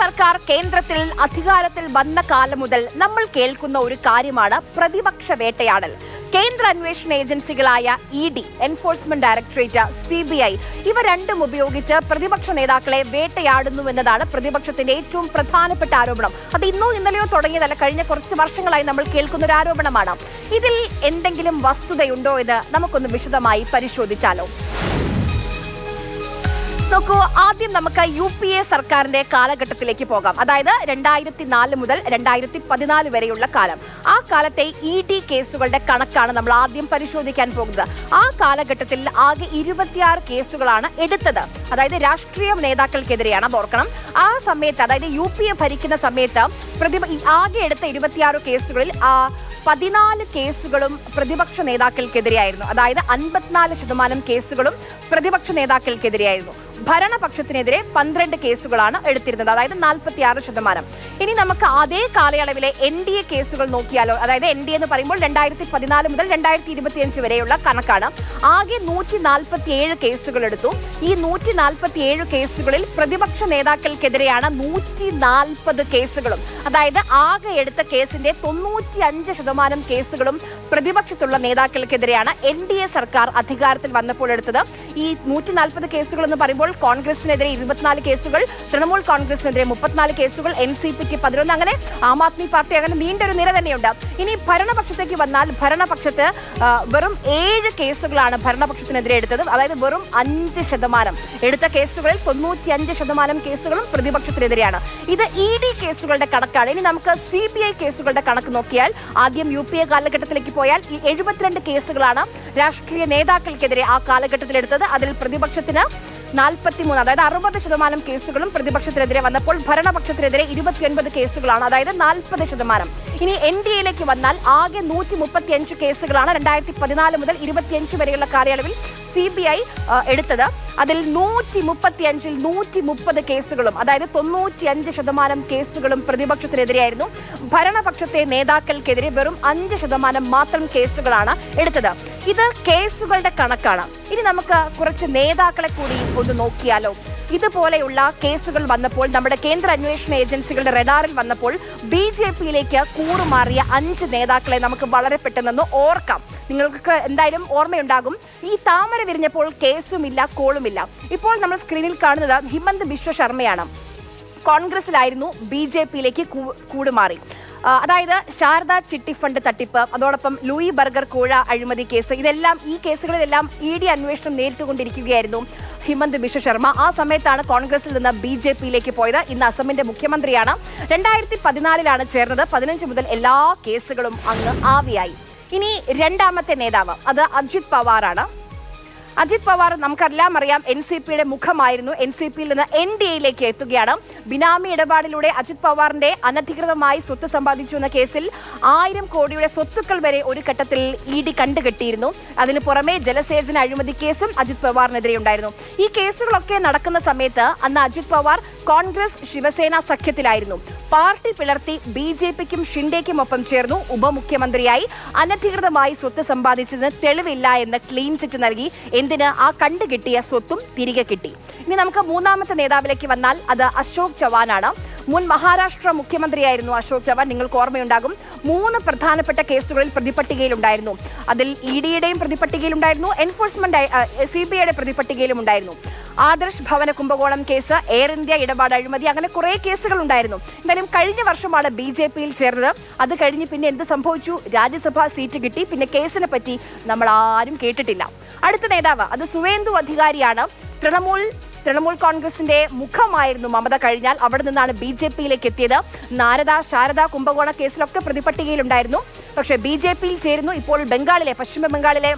സർക്കാർ കേന്ദ്രത്തിൽ അധികാരത്തിൽ വന്ന കാലം മുതൽ നമ്മൾ കേൾക്കുന്ന ഒരു കാര്യമാണ് പ്രതിപക്ഷ വേട്ടയാടൽ. കേന്ദ്ര അന്വേഷണ ഏജൻസികളായ E D enforcement directorate C B I ഇവ രണ്ടും ഉപയോഗിച്ച് പ്രതിപക്ഷ നേതാക്കളെ വേട്ടയാടുന്നു എന്നതാണ് പ്രതിപക്ഷത്തിന്റെ ഏറ്റവും പ്രധാനപ്പെട്ട ആരോപണം. അത് ഇന്നോ ഇന്നലെയോ തുടങ്ങിയതല്ല കഴിഞ്ഞ കുറച്ച് വർഷങ്ങളായി നമ്മൾ കേൾക്കുന്ന ഒരു ആരോപണമാണ്. ഇതിൽ എന്തെങ്കിലും വസ്തുതയുണ്ടോ എന്ന് നമുക്കൊന്ന് വിശദമായി പരിശോധിച്ചാലോ? നോക്കൂ ആദ്യം നമുക്ക് യു പി എ സർക്കാരിന്റെ കാലഘട്ടത്തിലേക്ക് പോകാം. അതായത് രണ്ടായിരത്തി നാല് മുതൽ രണ്ടായിരത്തി പതിനാല് വരെയുള്ള കാലം. ആ കാലത്തെ ഇ ഡി കേസുകളുടെ കണക്കാണ് നമ്മൾ ആദ്യം പരിശോധിക്കാൻ പോകുന്നത്. ആ കാലഘട്ടത്തിൽ ആകെ ഇരുപത്തിയാറ് കേസുകളാണ് എടുത്തത്. അതായത് രാഷ്ട്രീയ നേതാക്കൾക്കെതിരെയാണ് ഓർക്കണം. ആ സമയത്ത് അതായത് യു പി എ ഭരിക്കുന്ന സമയത്ത് പ്രതിപ ആകെ എടുത്ത ഇരുപത്തിയാറ് കേസുകളിൽ ആ പതിനാല് കേസുകളും പ്രതിപക്ഷ നേതാക്കൾക്കെതിരെയായിരുന്നു. അതായത് അൻപത്തിനാല് ശതമാനം കേസുകളും പ്രതിപക്ഷ നേതാക്കൾക്കെതിരെയായിരുന്നു. ഭരണപക്ഷത്തിനെതിരെ പന്ത്രണ്ട് കേസുകളാണ് എടുത്തിരുന്നത്. അതായത് നാൽപ്പത്തിയാറ് ശതമാനം. ഇനി നമുക്ക് അതേ കാലയളവിലെ എൻ ഡി എ കേസുകൾ നോക്കിയാലോ അതായത് എൻ ഡി എന്ന് പറയുമ്പോൾ രണ്ടായിരത്തി പതിനാല് മുതൽ രണ്ടായിരത്തി ഇരുപത്തിയഞ്ച് വരെയുള്ള കണക്കാണ്. ആകെ നൂറ്റി നാൽപ്പത്തി ഏഴ് കേസുകൾ എടുത്തു. ഈ നൂറ്റി നാൽപ്പത്തി ഏഴ് കേസുകളിൽ പ്രതിപക്ഷ നേതാക്കൾക്കെതിരെയാണ് നൂറ്റി നാൽപ്പത് കേസുകളും. അതായത് ആകെ എടുത്ത കേസിന്റെ തൊണ്ണൂറ്റി അഞ്ച് ശതമാനം കേസുകളും പ്രതിപക്ഷത്തുള്ള നേതാക്കൾക്കെതിരെയാണ് എൻ ഡി എ സർക്കാർ അധികാരത്തിൽ വന്നപ്പോൾ എടുത്തത്. ഈ നൂറ്റി നാൽപ്പത് കേസുകൾ എന്ന് പറയുമ്പോൾ കോൺഗ്രസിനെതിരെ ഇരുപത്തിനാല് കേസുകൾ തൃണമൂൽ കോൺഗ്രസിനെതിരെ മുപ്പത്തിനാല് കേസുകൾ എൻ സി പിക്ക് പതിനൊന്ന്. അങ്ങനെ ആം ആദ്മി പാർട്ടി അങ്ങനെ നീണ്ടൊരു നിര തന്നെയുണ്ട്. ഇനി ഭരണപക്ഷത്തേക്ക് വന്നാൽ ഭരണപക്ഷത്ത് വെറും ഏഴ് കേസുകളാണ് ഭരണപക്ഷത്തിനെതിരെ എടുത്തത്. അതായത് വെറും അഞ്ച് ശതമാനം. എടുത്ത കേസുകളിൽ തൊണ്ണൂറ്റി അഞ്ച് ശതമാനം കേസുകളും പ്രതിപക്ഷത്തിനെതിരെയാണ്. ഇത് ഇ ഡി കേസുകളുടെ കണക്കാണ്. ഇനി നമുക്ക് സി ബി ഐ കേസുകളുടെ കണക്ക് നോക്കിയാൽ ആദ്യം യു പി എ കാലഘട്ടത്തിലേക്ക് പോയാൽ ഈ എഴുപത്തിരണ്ട് കേസുകളാണ് രാഷ്ട്രീയ നേതാക്കൾക്കെതിരെ ആ കാലഘട്ടത്തിൽ എടുത്തത് അതിൽ പ്രതിപക്ഷത്തിന് നാൽപ്പത്തി മൂന്ന് അതായത് അറുപത് ശതമാനം കേസുകളും പ്രതിപക്ഷത്തിനെതിരെ വന്നപ്പോൾ ഭരണപക്ഷത്തിനെതിരെ ഇരുപത്തിയൊൻപത് കേസുകളാണ്. അതായത് നാൽപ്പത് ശതമാനം. ഇനി എൻ ഡി എയിലേക്ക് വന്നാൽ ആകെ നൂറ്റി മുപ്പത്തിയഞ്ച് കേസുകളാണ്. രണ്ടായിരത്തി പതിനാല് മുതൽ ഇരുപത്തിയഞ്ച് വരെയുള്ള കാലയളവിൽ സി ബി ഐ എടുത്തത്. അതിൽ നൂറ്റി മുപ്പത്തി അഞ്ചിൽ നൂറ്റി മുപ്പത് കേസുകളും അതായത് തൊണ്ണൂറ്റി അഞ്ച് ശതമാനം കേസുകളും പ്രതിപക്ഷത്തിനെതിരെയായിരുന്നു. ഭരണപക്ഷത്തെ നേതാക്കൾക്കെതിരെ വെറും അഞ്ച് ശതമാനം മാത്രം കേസുകളാണ് എടുത്തത്. ഇത് കേസുകളുടെ കണക്കാണ്. ഇനി നമുക്ക് കുറച്ച് നേതാക്കളെ കൂടി ഒന്ന് നോക്കിയാലോ. ഇതുപോലെയുള്ള കേസുകൾ വന്നപ്പോൾ നമ്മുടെ കേന്ദ്ര അന്വേഷണ ഏജൻസികളുടെ റഡാറിൽ വന്നപ്പോൾ ബി ജെ പിയിലേക്ക് കൂറുമാറിയ അഞ്ച് നേതാക്കളെ നമുക്ക് വളരെ പെട്ടെന്ന് ഓർക്കാം. നിങ്ങൾക്ക് എന്തായാലും ഓർമ്മയുണ്ടാകും. ഈ താമര വിരിഞ്ഞപ്പോൾ കേസുമില്ല കോളുമില്ല. ഇപ്പോൾ നമ്മൾ സ്ക്രീനിൽ കാണുന്നത് ഹിമന്ത് ബിശ്വ ശർമ്മയാണ്. കോൺഗ്രസിലായിരുന്നു ബി ജെ പിയിലേക്ക് കൂടുമാറി. അതായത് ശാരദ ചിട്ടി ഫണ്ട് തട്ടിപ്പ് അതോടൊപ്പം ലൂയി ബർഗർ കോഴ അഴിമതി കേസ് ഇതെല്ലാം ഈ കേസുകളിലെല്ലാം ഇ ഡി അന്വേഷണം നേരിട്ടുകൊണ്ടിരിക്കുകയായിരുന്നു ഹിമന്ത് ബിശ്വ ശർമ്മ. ആ സമയത്താണ് കോൺഗ്രസിൽ നിന്ന് ബി ജെ പിയിലേക്ക് പോയത്. ഇന്ന് അസമിന്റെ മുഖ്യമന്ത്രിയാണ്. രണ്ടായിരത്തി പതിനാലിലാണ് ചേർന്നത്. പതിനഞ്ച് മുതൽ എല്ലാ കേസുകളും അങ്ങ് ആവിയായി. ഇനി രണ്ടാമത്തെ നേതാവ് അത് അജിത് പവാറാണ്. അജിത് പവാർ നമുക്കെല്ലാം അറിയാം. എൻ സി പിയുടെ മുഖമായിരുന്നു. എൻ സി പിയിൽ നിന്ന് എൻ ഡി എയിലേക്ക് എത്തുകയാണ്. ബിനാമി ഇടപാടിലൂടെ അജിത് പവാറിന്റെ അനധികൃതമായി സ്വത്ത് സമ്പാദിച്ചു എന്ന കേസിൽ ആയിരം കോടിയുടെ സ്വത്തുക്കൾ വരെ ഒരു ഘട്ടത്തിൽ ഇ ഡി കണ്ടുകെട്ടിയിരുന്നു. അതിന് പുറമെ ജലസേചന അഴിമതി കേസും അജിത് പവാറിനെതിരെ ഉണ്ടായിരുന്നു. ഈ കേസുകളൊക്കെ നടക്കുന്ന സമയത്ത് അന്ന് അജിത് പവാർ കോൺഗ്രസ് ശിവസേന സഖ്യത്തിലായിരുന്നു. പാർട്ടി പിളർത്തി ബി ജെ പിക്കും ഷിൻഡേക്കും ഒപ്പം ചേർന്നു. ഉപമുഖ്യമന്ത്രിയായി അനധികൃതമായി സ്വത്ത് സമ്പാദിച്ചതിന് തെളിവില്ല എന്ന് ക്ലീൻ ചിറ്റ് നൽകി. എന്തിന് ആ കണ്ടു കിട്ടിയ സ്വത്തും തിരികെ കിട്ടി? ഇനി നമുക്ക് മൂന്നാമത്തെ നേതാവിലേക്ക് വന്നാൽ അത് അശോക് ചവാനാണ്. മുൻ മഹാരാഷ്ട്ര മുഖ്യമന്ത്രിയായിരുന്നു അശോക് ചവാൻ. നിങ്ങൾക്ക് ഓർമ്മയുണ്ടാകും മൂന്ന് പ്രധാനപ്പെട്ട കേസുകളിൽ പ്രതിപട്ടികയിലുണ്ടായിരുന്നു. അതിൽ ഇ ഡിയുടെയും പ്രതിപട്ടികയിലുണ്ടായിരുന്നു എൻഫോഴ്സ്മെന്റ് സി ബി ഐയുടെ പ്രതിപട്ടികയിലും ഉണ്ടായിരുന്നു ആദർശ് ഭവന കുംഭകോണം കേസ് എയർ ഇന്ത്യ ഇടപാട് അഴിമതി അങ്ങനെ കുറേ കേസുകൾ ഉണ്ടായിരുന്നു എന്തായാലും കഴിഞ്ഞ വർഷമാണ് ബി ജെ പിയിൽ ചേർന്നത്. അത് കഴിഞ്ഞ് പിന്നെ എന്ത് സംഭവിച്ചു? രാജ്യസഭാ സീറ്റ് കിട്ടി. പിന്നെ കേസിനെ പറ്റി നമ്മൾ ആരും കേട്ടിട്ടില്ല. അടുത്ത നേതാവ് അത് സുവേന്ദു അധികാരിയാണ്. തൃണമൂൽ തൃണമൂൽ കോൺഗ്രസിന്റെ മുഖമായിരുന്നു മമത കഴിഞ്ഞാൽ അവിടെ നിന്നാണ് ബി ജെ പിയിലേക്ക് എത്തിയത്. നാരദ ശാരദ കുംഭകോണ കേസിലൊക്കെ പ്രതിപട്ടികയിലുണ്ടായിരുന്നു. പക്ഷേ ബി ജെ പിയിൽ ചേരുന്നു ഇപ്പോൾ ബംഗാളിലെ പശ്ചിമ ബംഗാളിലെ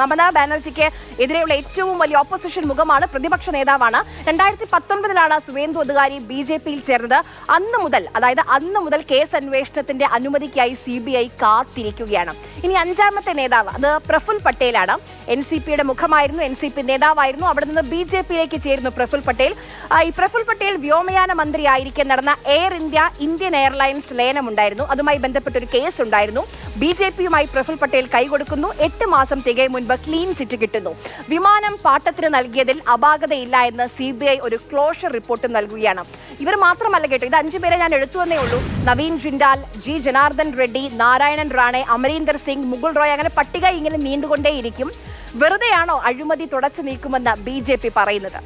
മമതാ ബാനർജിക്ക് എതിരെയുള്ള ഏറ്റവും വലിയ ഓപ്പോസിഷൻ മുഖമാണ് പ്രതിപക്ഷ നേതാവാണ്. രണ്ടായിരത്തി പത്തൊൻപതിലാണ് സുവേന്ദു അധികാരി ബി ജെ പിയിൽ ചേർന്നത്. അന്ന് മുതൽ അതായത് അന്ന് മുതൽ കേസ് അന്വേഷണത്തിന്റെ അനുമതിക്കായി സി ബി ഐ കാത്തിരിക്കുകയാണ്. ഇനി അഞ്ചാമത്തെ നേതാവ് അത് പ്രഫുൽ പട്ടേലാണ്. എൻ സി പിയുടെ മുഖമായിരുന്നു എൻ സി പി നേതാവായിരുന്നു. അവിടെ നിന്ന് ബി ജെ പിയിലേക്ക് ചേരുന്നു പ്രഫുൽ പട്ടേൽ. ഈ പ്രഫുൽ പട്ടേൽ വ്യോമയാന മന്ത്രിയായിരിക്കെ നടന്ന എയർ ഇന്ത്യ ഇന്ത്യൻ എയർലൈൻസ് ലയനമുണ്ടായിരുന്നു. അതുമായി ബന്ധപ്പെട്ട ഒരു കേസ് ഉണ്ടായിരുന്നു ബി ജെ പിയുമായി പ്രഫുൽ പട്ടേൽ കൈകൊടുക്കുന്നു. എട്ട് മാസം തികയും മുൻപ് ക്ലീൻ ചിറ്റ് കിട്ടുന്നു. വിമാനം പാട്ടത്തിന് നൽകിയതിൽ അപാകതയില്ല എന്ന് സി ബി ഐ ഒരു ക്ലോഷർ റിപ്പോർട്ട് നൽകുകയാണ്. ഇവർ മാത്രമല്ല കേട്ടോ ഇത് അഞ്ചു പേരെ ഞാൻ എടുത്തു വന്നേ ഉള്ളൂ. നവീൻ ജിൻഡാൽ ജി ജനാർദ്ദൻ റെഡ്ഡി നാരായണൻ റാണെ അമരീന്ദർ സിംഗ് മുകുൾ റോയ് അങ്ങനെ പട്ടിക ഇങ്ങനെ നീണ്ടുകൊണ്ടേയിരിക്കും. വെറുതെയാണോ അഴിമതി തുടച്ചു നീക്കുമെന്ന് ബി പറയുന്നത്?